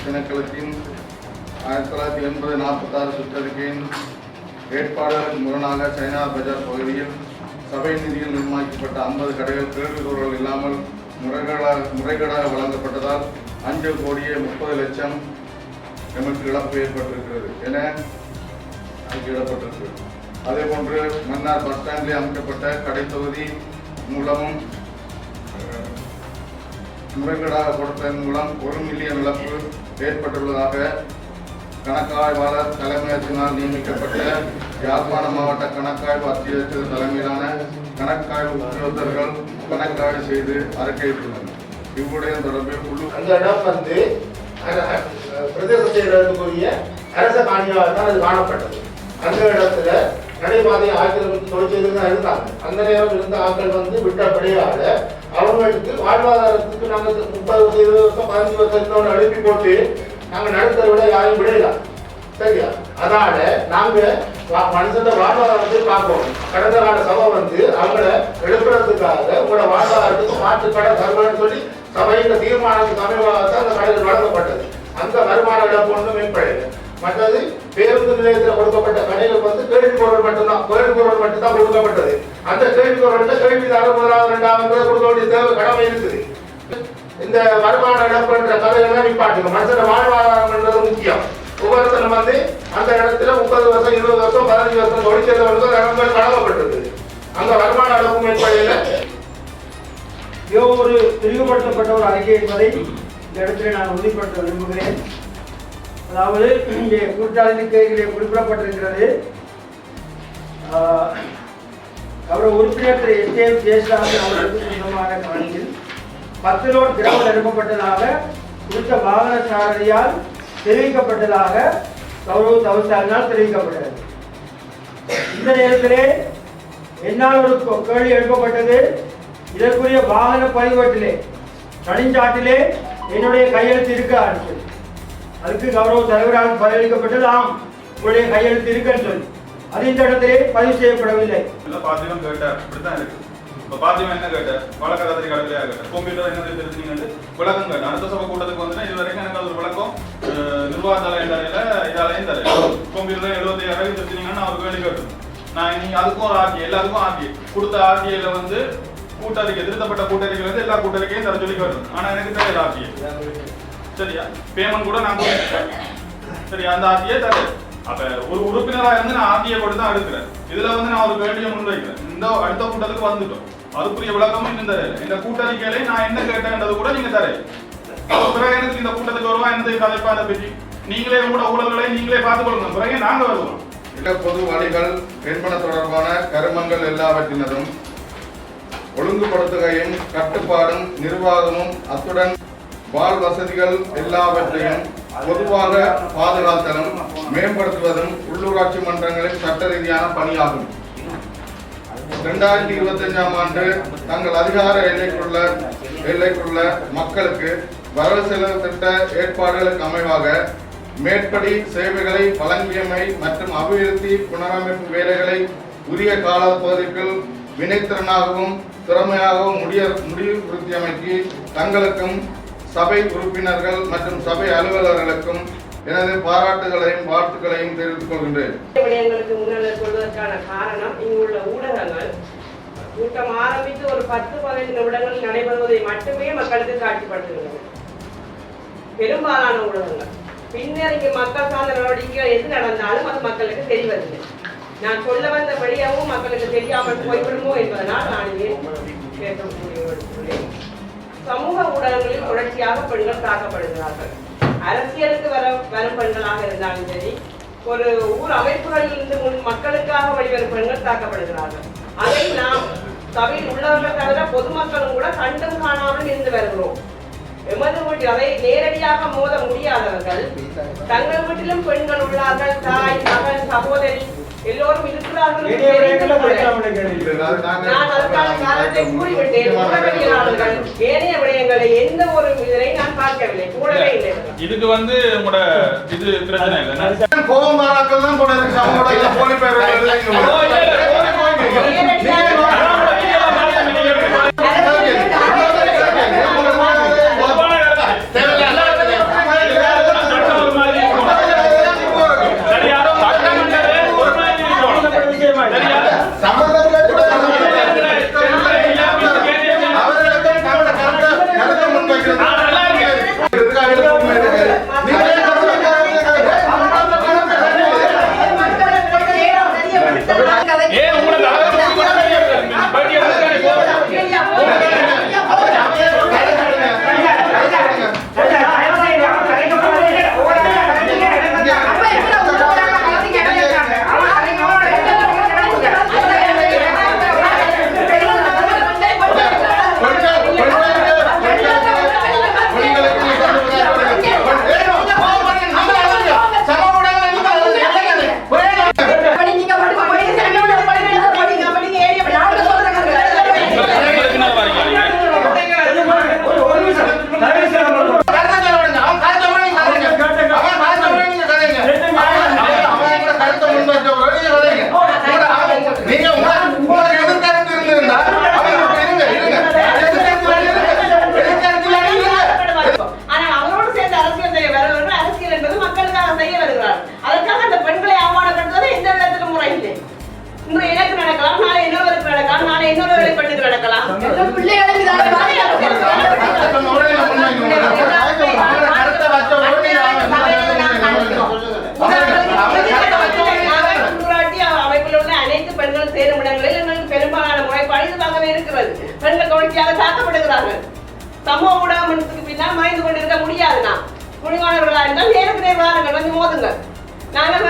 திணைக்களத்தின் ஆயிரத்தி தொள்ளாயிரத்தி எண்பது நாற்பத்தாறு சுற்றறிக்கையின் ஏற்பாடுகளுக்கு முரணாக சைனா பஜார் பகுதியில் சபை நிதியில் நிர்மாணிக்கப்பட்ட ஐம்பது கடைகள் கேள்விக்கூறல் இல்லாமல் முறைகேடாக முறைகேடாக வழங்கப்பட்டதால் அஞ்சு கோடியே முப்பது லட்சம் எமக்கு இழப்பு ஏற்பட்டிருக்கிறது என அறிக்கையிடப்பட்டிருக்கிறது அதே போன்று மன்னார் பஸ் ஸ்டாண்டில் அமைக்கப்பட்ட கடை தொகுதி மூலமும் முறைகேடாக கொடுத்ததன் மூலம் ஒரு மில்லியன் இழப்பு ஏற்பட்டுள்ளதாக கணக்காய்வாளர் தலைமையத்தினால் நியமிக்கப்பட்ட யாழ்ப்பாண மாவட்ட கணக்காய்வு அத்தியட்சர் தலைமையிலான கணக்காய்வு உத்தியோகர்கள் கணக்காய்வு செய்து அறிக்கையிட்டுள்ளனர். இவ்வுடைய தொடர்பில் குழு அந்த இடம் வந்து பிரதேசத்தில் இருக்கக்கூடிய அரச காணியாக தான் அது காணப்பட்டது. அந்த இடத்துல நடைபாதை ஆக்கிரமிப்பு தொழிற்செய்து தான் இருந்தாங்க. அந்த நேரம் இருந்த ஆட்கள் வந்து விட்டபடியால அவங்களுக்கு வாழ்வாதாரத்துக்கு நாங்கள் முப்பது இருபது வருஷம் பதினஞ்சு வருஷம் இருந்தவங்க போட்டு நாங்கள் நடத்துற விட யாரையும் விடலாம் சரியா? அதனால நாங்க மனுஷன் வாழ்வாதாரத்தை பார்ப்போம். கடந்த கால சபை வந்து அவங்கள எழுப்புறதுக்காக உங்களோட வாழ்வாதாரத்துக்கு மாற்று கடை தருவன்னு சொல்லி சபையின் தீர்மானத்துக்கு அமைவாகத்தான் அந்த கடையில் வழங்கப்பட்டது. அந்த வருமான இழப்பு ஒன்றும் மேம்படல மற்றது பேருந்து நிலையத்தில் கொடுக்கப்பட்ட கடையில வந்து கேள்வி பொருள் மட்டும்தான். கேள்வி பொருள் மட்டும்தான் கொடுக்கப்பட்டது. அந்த கேள்வி பொருள்ல கேள்விதாரர் முதலாவது இரண்டாவது கொடுக்க வேண்டிய தேவை கடமை இருக்குது. இந்த வருமான இழப்புன்ற கதையெல்லாம் நிப்பாட்டுங்க. மனுஷன வாழ்வாதாரம்ன்றது முக்கியம். ஒவ்வொருத்தரும் வந்து அந்த இடத்துல முப்பது வருஷம் இருபது வருஷம் பதினஞ்சு வருஷம் தொழிற்சேர்ந்தவர்களுக்கு இடங்கள் வழங்கப்பட்டிருக்கு அந்த வருமான இழப்பு மேற்படையில ஒரு விரிவுபடுத்தப்பட்ட ஒரு அறிக்கை என்பதை இந்த இடத்துல நான் உறுதிப்படுத்த விரும்புகிறேன். அதாவது இங்கே கூட்டாளிக்கையிலே குறிப்பிடப்பட்டிருக்கிறது ஆஹ், உறுப்பினர் திரு எஸ் ஏ ஜெயசாமி அவர்களுக்கு சொந்தமான காணியில் பத்து லோட் திரவம் நிரப்பப்பட்டதாக குறித்த வாகன சாரதியால் தெரிவிக்கப்பட்டதாக கௌரவ தவசாரினால் தெரிவிக்கப்பட்டது. இந்த நேரத்திலே என்னால் ஒரு கேள்வி எழுப்பப்பட்டது. இதற்குரிய வாகன பதிவேட்டிலே தனிஞ்சாட்டிலே என்னுடைய கையெழுத்து இருக்க சொல்லி. அதுக்கு கௌரவ தலைவராக பதிலளிக்கப்பட்டது ஆம். உங்களுடைய கையெழுத்து இருக்குன்னு சொல்லி. அது இந்த இடத்திலே பதிவு செய்யப்படவில்லை. இல்ல பாத்தியம் கேட்டார். இப்படித்தான் இருக்கு. இப்ப பாத்தியம் என்ன கேட்டார்? வழக்க கத்திரி கடலையா கேட்டார் கம்ப்யூட்டர் என்ன தெரிஞ்சுங்க விளக்கம் கேட்டார். அடுத்த சபை கூட்டத்துக்கு வந்து இது வரைக்கும் எனக்கு அது ஒரு விளக்கம் அஹ், நிர்வாக தலையில இதாலையும் தர கம்ப்யூட்டர் எழுபத்தி ஆறாயிரம் தெரிஞ்சுங்கன்னா அவர் வேலை கேட்டோம் நான் நீங்க அதுக்கும் ஒரு ஆர்டி எல்லாத்துக்கும் ஆர்டி கொடுத்த ஆர்டிஐல வந்து கூட்டாளிக்கு திருத்தப்பட்ட கூட்டாளிகள் வந்து எல்லா கூட்டறிக்கையும் தர சொல்லி வரும் ஆனா எனக்கு தெரியல ஆர்டிஐ சரியா? பேமெண்ட் கூட நான் கொடுத்துட்டேன் சரியா? அந்த ஆர்டிஐ தர. அப்ப ஒரு உறுப்பினராக இருந்து நான் ஆர்டிஐ கொடுத்து தான் எடுக்கிறேன். இதுல வந்து நான் ஒரு கேள்வியை முன்வைக்கிறேன். இந்த அடுத்த கூட்டத்துக்கு வந்துட்டோம். அதுக்குரிய விளக்கமும் இன்னும் தரேன். இந்த கூட்டறிக்கையில நான் என்ன கேட்டேன்றது கூட நீங்க தரேன். பிறகு எனக்கு இந்த கூட்டத்துக்கு வருவா எனது கதைப்பா அதை பற்றி? நீங்களே கூட ஊழல்களை நீங்களே பார்த்துக் கொள்ளுங்க. பிறகு நாங்க வருவோம். இட பொது வழிகள் என்பன தொடர்பான கருமங்கள் எல்லாவற்றினதும் ஒழுங்குபடுத்துகையும் கட்டுப்பாடும் நிர்வாகமும் அத்துடன் வாழ் வசதிகள் எல்லாவற்றையும் பொதுவாக பாதுகாத்தலும் மேம்படுத்துவதும் உள்ளூராட்சி மன்றங்களின் சட்ட ரீதியான பணியாகும். இரண்டாயிரத்தி இருபத்தஞ்சாம் ஆண்டு தங்கள் அதிகார எல்லைக்குள்ள எல்லைக்குள்ள மக்களுக்கு வரவு செலவு திட்ட ஏற்பாடுகளுக்கு அமைவாக மேற்படி சேவைகளை வழங்கியமை மற்றும் அபிவிருத்தி புனரமைப்பு வேலைகளை உரிய காலப்பகுதிக்குள் வினைத்திறனாகவும் திறமையாகவும் முடிய முடிவுறுத்தியமைக்கு தங்களுக்கும் சபை உறுப்பினர்கள் மற்றும் சபை அலுவலர்களுக்கும் எனது பாராட்டுகளையும் வாழ்த்துக்களையும் தெரிவித்துக் கொள்கின்றேன். விடயங்களுக்கு முன்னர் சொல்வதற்கான காரணம் இங்குள்ள ஊடகங்கள் கூட்டம் ஆரம்பித்து ஒரு பத்து பதினைந்து நிமிடங்கள் நடைபெறுவதை மட்டுமே மக்களுக்கு காட்சிப்படுத்துகின்றன பெரும்பாலான ஊடகங்கள். பின்னர் இங்கு மக்கள் சார்ந்த நடவடிக்கைகள் எது நடந்தாலும் அது மக்களுக்கு தெரிவதில்லை. நான் சொல்ல வந்த வழியாகவும் மக்களுக்கு தெரியாமல் போய்விடுமோ என்பதனால் நான் இதை சமூக ஊடகங்களில் தொடர்ச்சியாக பெண்கள் தாக்கப்படுகிறார்கள். அரசியலுக்கு வர வரும் பெண்களாக இருந்தாலும் சரி ஒரு ஊர் அமைப்புகளில் இருந்து மக்களுக்காக வெளிவரும் பெண்கள் தாக்கப்படுகிறார்கள். அதை நாம் சபையில் உள்ளவர்கள் தவிர பொதுமக்களும் கூட கண்டும் காணாமல் இருந்து வருகிறோம். எமது வீட்டில் அதை நேரடியாக மோத முடியாதவர்கள் தங்கள் வீட்டிலும் பெண்கள் உள்ளார்கள். தாய் மகன் சகோதரி எல்லோரும் இருக்கிறார்கள் ஏனைய விடயங்களை எந்த ஒரு இதனை நான் பார்க்கவில்லை. கூடவே இல்லை. இதுக்கு வந்து உங்களோட இது பிரச்சனை இல்லை கோபம் வராக்கள் தான் போட இருக்கு. அவங்களோட போலி பேர் தாக்கப்படுகிறார்கள் சமூக ஊடகத்துக்கு பின்னால் மறைந்து கொண்டிருக்க முடியாது நான் முடிவானவர்களா இருந்தால் நேருக்கு நேர் வாருங்கள் வந்து நாங்கள்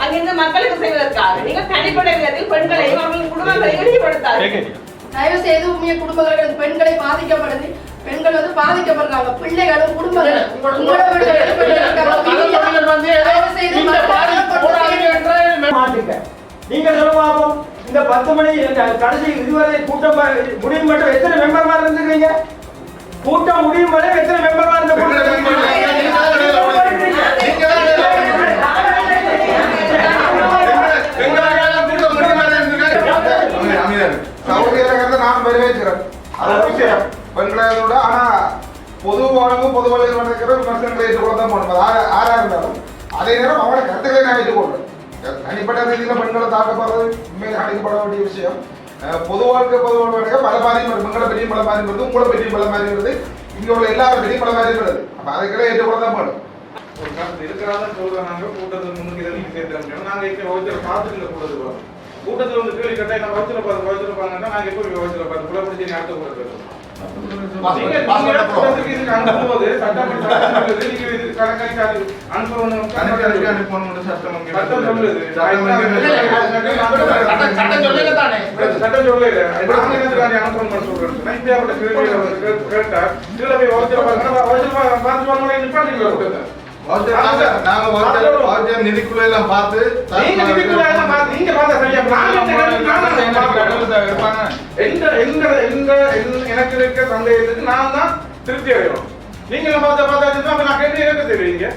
அங்கிருந்து மக்களுக்கு செய்வதற்காக நீங்கள் தனிப்பட்ட விதத்தில் பெண்களையும் அவர்கள் குடும்பங்களையும் கேக்குறீங்க தயவு செய்து உண்மைய குடும்பங்கள் பெண்களை பாதிக்கப்படுது பெண்கள் வந்து பாதிக்கப்படுறாங்க. பிள்ளைகளும் குடும்பங்களும் உங்களோட நீங்க சொல்ல இந்த பத்து மணி கடைசி இதுவரை கூட்டம் முடியும் மட்டும் எத்தனை மெம்பர்மார் இருந்துக்கிறீங்க கூட்டம் முடியும் வரை எத்தனை தனிப்பட்ட பெண்களை தாக்கப்படுறது உண்மையில் அழைக்கப்பட வேண்டிய விஷயம். பொதுவாக பொது வாழ்க்கை பொது வாழ்க்கை பல பாதியும் வரும் பெண்களை பெரிய பல பாதியும் வருது உங்களை பெரிய பல மாதிரி வருது உள்ள எல்லா பெரிய பல மாதிரி வருது அப்ப அதுக்கெல்லாம் ஏற்றுக்கொள்ள தான் பண்ணும் ஒரு கருத்து இருக்கிறாங்க சொல்றாங்க கூட்டத்தில் முன்னுக்கு இதை நீங்க சேர்த்துறாங்க நாங்கள் இப்போ வகுத்துல பார்த்துட்டு இந்த கூட்டத்துக்கு வரோம் வந்து கேள்வி கேட்டால் நான் வகுத்துல பார்த்து வகுத்துல பாருங்கன்னா நாங்க எப்போ வகுத்துல பார்த்து? குல பிடிச்சி அடுத்த கூட்டத்துக்கு நிதிக்குள்ள எல்லாம் பார்த்து நீங்க இதுக்குள்ள எல்லாம் பார்த்து- நீங்க பார்த்தா சரியா இருப்பாங்க. எந்த எந்த எந்த எனக்கு இருக்க சந்தேகத்துக்கு நான் தான் திருப்தி அடையணும். நீங்க எல்லாம் பார்த்தா பார்த்தா அப்ப நான் கேட்டு எனக்கு தெரியுங்க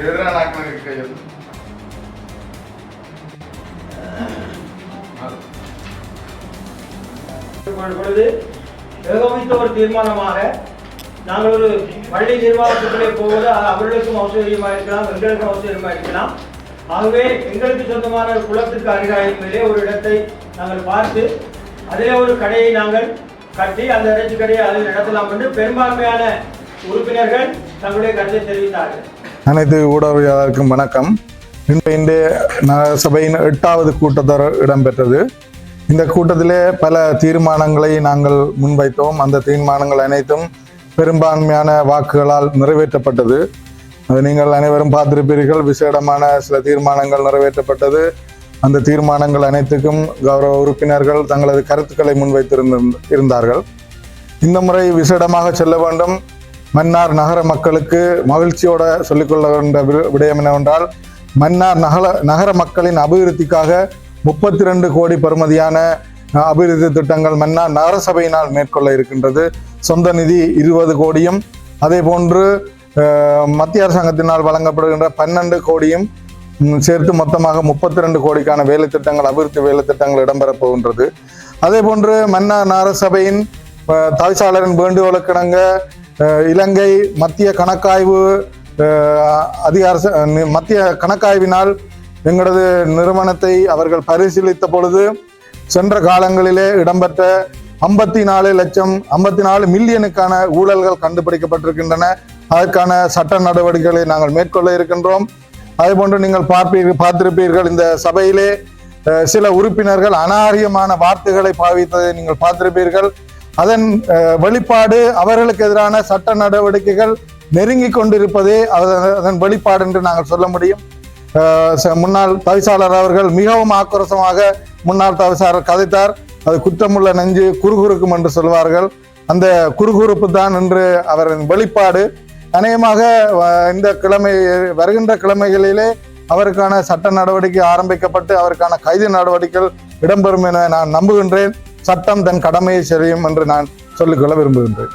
எதிரான ஆக்களுக்கு கையில் பொழுது ஏகோபித்த ஒரு தீர்மானமாக நாங்கள் ஒரு பள்ளி நிர்வாகத்துக்குள்ளே போவது அது அவர்களுக்கும் அவசியமாக இருக்கலாம் எங்களுக்கும் அவசியமாக இருக்கலாம். ஆகவே எங்களுக்கு சொந்தமான ஒரு குளத்திற்கு அருகாயில் மேலே ஒரு இடத்தை நாங்கள் பார்த்து அதிலே ஒரு கடையை நாங்கள் கட்டி அந்த இறைச்சி கடையை அதில் நடத்தலாம் என்று பெரும்பான்மையான உறுப்பினர்கள் தங்களுடைய கருத்தை தெரிவித்தார்கள். அனைத்து ஊடகவியலாளருக்கும் வணக்கம். இன்று இன்றைய சபையின் எட்டாவது கூட்டத்தொடர் இடம்பெற்றது. இந்த கூட்டத்திலே பல தீர்மானங்களை நாங்கள் முன்வைத்தோம். அந்த தீர்மானங்கள் அனைத்தும் பெரும்பான்மையான வாக்குகளால் நிறைவேற்றப்பட்டது. அது நீங்கள் அனைவரும் பார்த்திருப்பீர்கள் விசேடமான சில தீர்மானங்கள் நிறைவேற்றப்பட்டது. அந்த தீர்மானங்கள் அனைத்துக்கும் கௌரவ உறுப்பினர்கள் தங்களது கருத்துக்களை முன்வைத்திருந்த இருந்தார்கள். இந்த முறை விசேடமாக செல்ல வேண்டும். மன்னார் நகர மக்களுக்கு மகிழ்ச்சியோட சொல்லிக்கொள்ள வேண்ட விடயம் என்னவென்றால் மன்னார் நகர நகர மக்களின் அபிவிருத்திக்காக முப்பத்தி ரெண்டு கோடி பெறுமதியான அபிவிருத்தி திட்டங்கள் மன்னார் நகரசபையினால் மேற்கொள்ள இருக்கின்றது. சொந்த நிதி இருபது கோடியும் அதே போன்று மத்திய அரசாங்கத்தினால் வழங்கப்படுகின்ற பன்னெண்டு கோடியும் சேர்த்து மொத்தமாக முப்பத்தி ரெண்டு கோடிக்கான வேலை திட்டங்கள் அபிவிருத்தி வேலை திட்டங்கள் இடம்பெறப் போகின்றது. அதே போன்று மன்னா நகரசபையின் தவிசாளரின் வேண்டுகோளுக்கிணங்க இலங்கை மத்திய கணக்காய்வு அதிகார மத்திய கணக்காய்வினால் எங்களது நிறுவனத்தை அவர்கள் பரிசீலித்த பொழுது சென்ற காலங்களிலே இடம்பெற்ற ஐம்பத்தி நாலு லட்சம் ஐம்பத்தி நாலு மில்லியனுக்கான ஊழல்கள் கண்டுபிடிக்கப்பட்டிருக்கின்றன. அதற்கான சட்ட நடவடிக்கைகளை நாங்கள் மேற்கொள்ள இருக்கின்றோம். அதேபோன்று நீங்கள் பார்ப்பீர்கள் பார்த்திருப்பீர்கள் இந்த சபையிலே சில உறுப்பினர்கள் அநாரியமான வார்த்தைகளை பாவித்ததை நீங்கள் பார்த்திருப்பீர்கள். அதன் வெளிப்பாடு அவர்களுக்கு எதிரான சட்ட நடவடிக்கைகள் நெருங்கி கொண்டிருப்பதே அதன் அதன் வெளிப்பாடு என்று நாங்கள் சொல்ல முடியும். முன்னாள் தவிசாளர் அவர்கள் மிகவும் ஆக்ரோஷமாக முன்னாள் தவிசாளர் கதைத்தார். அது குற்றமுள்ள நெஞ்சு குறுகுறுக்கும் என்று சொல்வார்கள். அந்த குறுகுறுப்பு தான் என்று அவரின் வெளிப்பாடு. அநேகமாக இந்த கிழமை வருகின்ற கிழமைகளிலே அவருக்கான சட்ட நடவடிக்கை ஆரம்பிக்கப்பட்டு அவருக்கான கைது நடவடிக்கைகள் இடம்பெறும் என நான் நம்புகின்றேன். சட்டம் தன் கடமையை செய்யும் என்று நான் சொல்லிக்கொள்ள விரும்புகின்றேன்.